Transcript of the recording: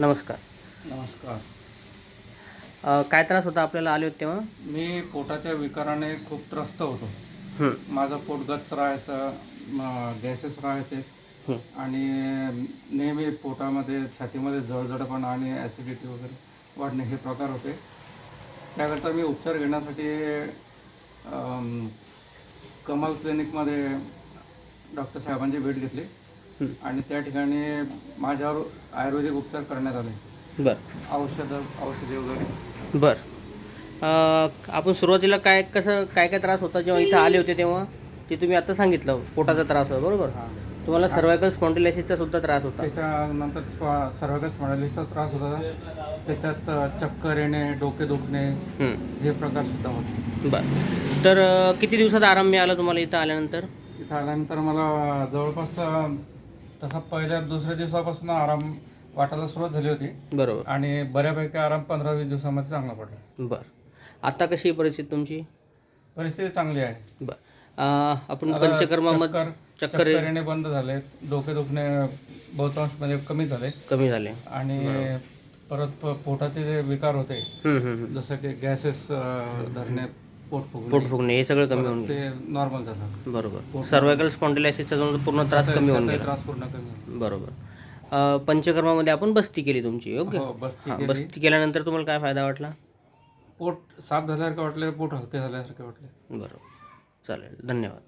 नमस्कार. नमस्कार. अ, काय त्रास होता आपल्याला आले होते तेव्हा? मी पोटाच्या विकाराने खूप त्रस्त होतो. हं, माझं पोट गच्च राहायचं गॅसेस राहायचे हं. आणि नेहमी पोटामध्ये छातीमध्ये जळजळपणा आणि ॲसिडिटी वगैरे वाढणे हे प्रकार होते. त्याकरता मी उपचार घेण्यासाठी अम, कमाल क्लिनिकमध्ये डॉक्टर साहेबांची भेट घेतली. आणि त्या ठिकाणी माझ्यावर आयुर्वेदिक उपचार करण्यात आले. बरं. औषधं औषधे वगैरे. बरं. आपण सुरुवातीला काय कसं काय काय त्रास होता जेव्हा इथं आले होते तेव्हा? ते तुम्ही आता सांगितलं पोटाचा त्रास होता बरोबर? हां. तुम्हाला सर्वायकल स्पॉन्डिलायसिसचा सुद्धा त्रास होता. त्याच्यानंतर सर्वगच म्हणालीचा त्रास होता. त्याच्यात चक्कर येणे डोके दुखणे हं, प्रकार सुद्धा होते. बरं. तर किती दिवसात आराम मिळाला तुम्हाला इथं आल्यानंतर? इथं आल्यानंतर मला जवळपास तसा पहिल्या दुसऱ्या दिवसापासून आराम वाटायला सुरुवात झाली होती. बरोबर. आणि बऱ्यापैकी आराम पंधरा वीस दिवसामध्ये चांगला पडला. बरं. आता कशी परिस्थिती तुमची? परिस्थिती चांगली आहे. बरं. आपण आता पंचकर्मामध्ये चक्कर चक्कर चक्कर येणे बंद झाले डोके दुखणे बहुतांश म्हणजे कमी झाले. कमी झाले. आणि परत प- पोटाचे जे विकार होते. जसं की गॅसेस धरणे पोट पोट फुगणे हे सगळं कमी होऊन ते नॉर्मल झालं. बरोबर. सर्वायकल स्पॉन्डिलायसिसचा जो पूर्ण त्रास कमी होऊन त्याचा गेला. त्रास पूर्ण कमी झाला. बरोबर. अ, पंचकर्मामध्ये आपण बस्ती केली तुमची योग्य हो बसती हां, केली. बस्ती केल्यानंतर तुम्हाला काय फायदा वाटला? पोट साफ झाल्यासारखं वाटले पोट हलके झाल्यासारखे वाटले. बरोबर. चालेल धन्यवाद.